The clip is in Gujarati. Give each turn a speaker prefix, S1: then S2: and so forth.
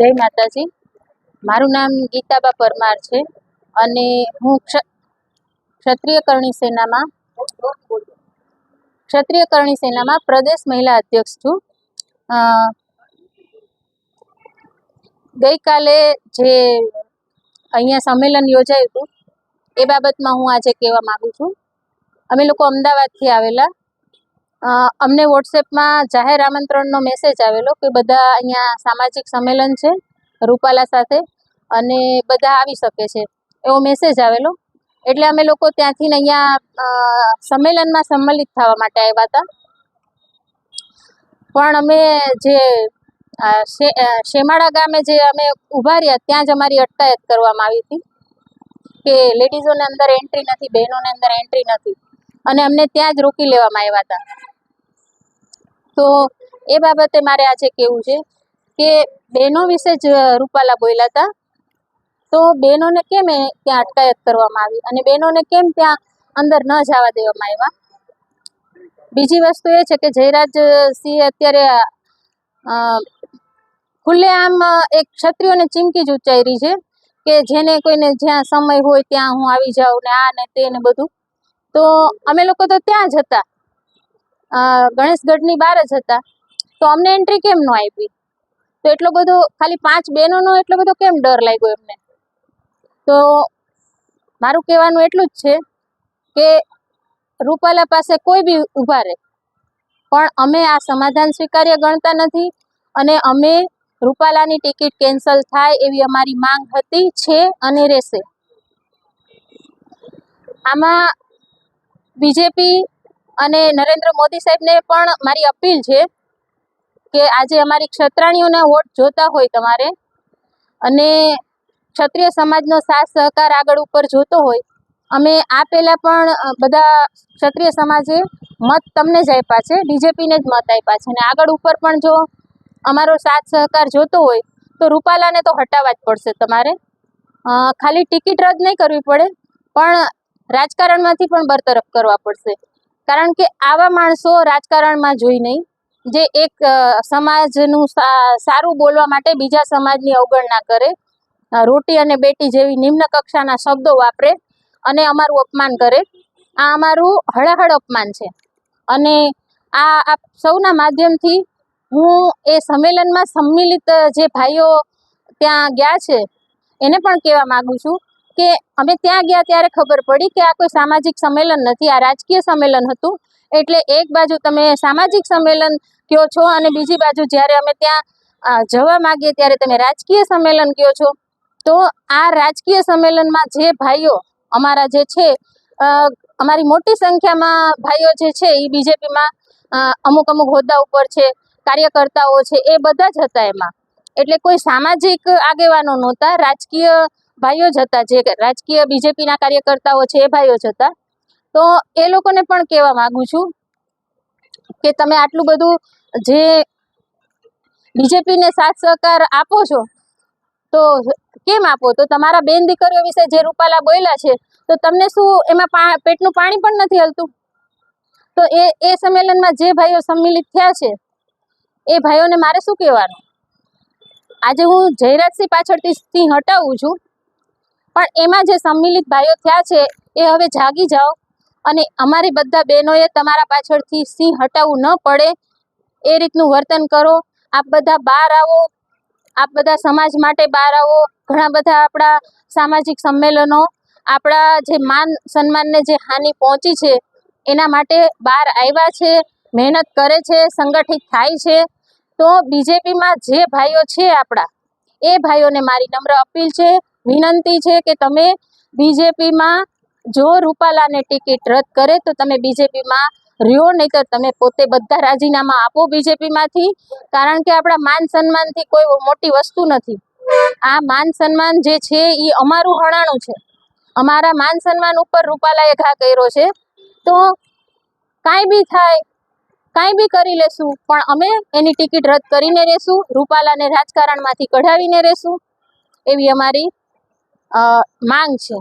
S1: જય માતાજી. મારું નામ ગીતાબા પરમાર છે અને હું ક્ષ- ક્ષત્રિય કરણી સેનામાં ક્ષત્રિય કરણી સેનામાં પ્રદેશ મહિલા અધ્યક્ષ છું. ગઈકાલે જે અહીંયા સંમેલન યોજાયું હતું, એ બાબતમાં હું આજે કહેવા માગું છું. અમે લોકો અમદાવાદથી આવેલા અમને વોટ્સએપમાં જાહેર આમંત્રણનો મેસેજ આવેલો કે બધા અહીંયા સામાજિક સંમેલન છે, રૂપાલા સાથે, અને બધા આવી શકે છે, એવો મેસેજ આવેલો. એટલે અમે લોકો ત્યાંથી અહીંયા સંમેલનમાં સંમલિત થવા માટે આવ્યા હતા. પણ અમે જે શેમાળા ગામે જે અમે ઊભા રહ્યા, ત્યાં જ અમારી અટકાયત કરવામાં આવી હતી કે લેડીઝોને અંદર એન્ટ્રી નથી, બહેનોને અંદર એન્ટ્રી નથી. અને અમને ત્યાં જ રોકી લેવામાં આવ્યા હતા. તો એ બાબતે મારે આજે કહેવું છે કે બહેનો વિશે જ રૂપાલા બોલ્યા હતા. તો બહેનોને કેમ એ ત્યાં અટકાયત કરવામાં આવી અને બહેનોને કેમ ત્યાં અંદર ન જવા દેવામાં આવ્યા? બીજી વસ્તુ એ છે કે જયરાજ સિંહ અત્યારે ખુલ્લેઆમ એક ક્ષત્રિયોને ચીમકી જ ઉચ્ચારી છે કે જેને કોઈને જ્યાં સમય હોય ત્યાં હું આવી જાઉં ને આ ને તે ને બધું. તો અમે લોકો તો ત્યાં જ હતા. ગણેશગઢની બહાર જ હતા. તો અમને એન્ટ્રી કેમ ન આપી? તો એટલો બધો, ખાલી પાંચ બહેનોનો એટલો બધો કેમ ડર લાગ્યો એમને? તો મારું કહેવાનું એટલું જ છે કે રૂપાલા પાસે કોઈ બી ઊભા રહે. પણ અમે આ સમાધાન સ્વીકાર્ય ગણતા નથી અને અમે રૂપાલાની ટિકિટ કેન્સલ થાય એવી અમારી માંગ હતી, છે અને રહેશે. આમાં બીજેપી અને નરેન્દ્ર મોદી સાહેબને પણ મારી અપીલ છે કે આજે અમારી ક્ષત્રાણીઓના વોટ જોતા હોય તમારે અને ક્ષત્રિય સમાજનો સાથ સહકાર આગળ ઉપર જોતો હોય, અમે આ પહેલાં પણ બધા ક્ષત્રિય સમાજે મત તમને જ આપ્યા છે બીજેપીને જ મત આપ્યા છે અને આગળ ઉપર પણ જો અમારો સાથ સહકાર જોતો હોય, તો રૂપાલાને તો હટાવવા જ પડશે તમારે. ખાલી ટિકિટ રદ નહીં કરવી પડે, પણ રાજકારણમાંથી પણ બરતરફ કરવા પડશે. કારણ કે આવા માણસો રાજકારણમાં જોઈ નહીં, જે એક સમાજનું સારું બોલવા માટે બીજા સમાજની અવગણના કરે. રોટી અને બેટી જેવી નિમ્ન કક્ષાના શબ્દો વાપરે અને અમારું અપમાન કરે. આ અમારું હળહળ અપમાન છે. અને આ આપ સૌના માધ્યમથી હું એ સંમેલનમાં સંમિલિત જે ભાઈઓ ત્યાં ગયા છે, એને પણ કહેવા માગું છું કે અમે ત્યાં ગયા ત્યારે ખબર પડી કે આ કોઈ સામાજિક સંમેલન નથી, આ રાજકીય સંમેલન હતું. એટલે એક બાજુ તમે સામાજિક સંમેલન કહો છો અને બીજી બાજુ જ્યારે અમે ત્યાં જવા માગીએ ત્યારે તમે રાજકીય સંમેલન કહો છો? તો આ રાજકીય સંમેલનમાં જે ભાઈઓ અમારા જે છે અમારી મોટી સંખ્યામાં ભાઈઓ જે છે એ બીજેપીમાં અમુક અમુક હોદ્દા ઉપર છે, કાર્યકર્તાઓ છે, એ બધા જ હતા એમાં. એટલે કોઈ સામાજિક આગેવાનો નહોતા, રાજકીય ભાઈઓ જ હતા જે રાજકીય બીજેપીના કાર્યકર્તાઓ છે એ ભાઈઓ જ હતા. તો એ લોકોને પણ કહેવા માગું છું કે તમે આટલું બધું જે બીજેપીને સાથ સહકાર આપો છો, તો કેમ આપો? તો તમારા બેન દીકરીઓ વિશે જે રૂપાલા બોલ્યા છે, તો તમને શું એમાં પેટનું પાણી પણ નથી હલતું? તો એ એ સંમેલનમાં જે ભાઈઓ સંમિલિત થયા છે, એ ભાઈઓને મારે શું કહેવાનું? આજે હું જયરાજસિંહ પાછળથી હટાવું છું. પણ એમાં જે સંમિલિત ભાઈઓ થયા છે, એ હવે જાગી જાઓ. અને અમારી બધા બહેનોએ તમારા પાછળથી સિંહ હટાવવું ન પડે. એ રીતનું વર્તન કરો. આપ બધા બહાર આવો. આપ બધા સમાજ માટે બહાર આવો. ઘણા બધા આપણા સામાજિક સંમેલનો, આપણા જે માન સન્માનને જે હાનિ પહોંચી છે, એના માટે બહાર આવ્યા છે, મહેનત કરે છે, સંગઠિત થાય છે. તો બીજેપીમાં જે ભાઈઓ છે આપણા, એ ભાઈઓને મારી નમ્ર અપીલ છે. વિનંતી છે કે તમે બીજેપીમાં જો રૂપાલાને ટિકિટ રદ કરે તો તમે બીજેપીમાં રહ્યો, નહીંતર તમે પોતે બધા રાજીનામા આપો બીજેપીમાંથી, કારણ કે આપણા માન સન્માનથી કોઈ મોટી વસ્તુ નથી. આ માન સન્માન જે છે એ અમારું હણાણું છે. અમારા માન સન્માન ઉપર રૂપાલાએ ઘા કર્યો છે. તો કાંઈ બી થાય, કાંઈ બી કરી લેશું, પણ અમે એની ટિકિટ રદ કરીને રહેશું, રૂપાલાને રાજકારણમાંથી કઢાવીને રહેશું. એવી અમારી માંગ છે.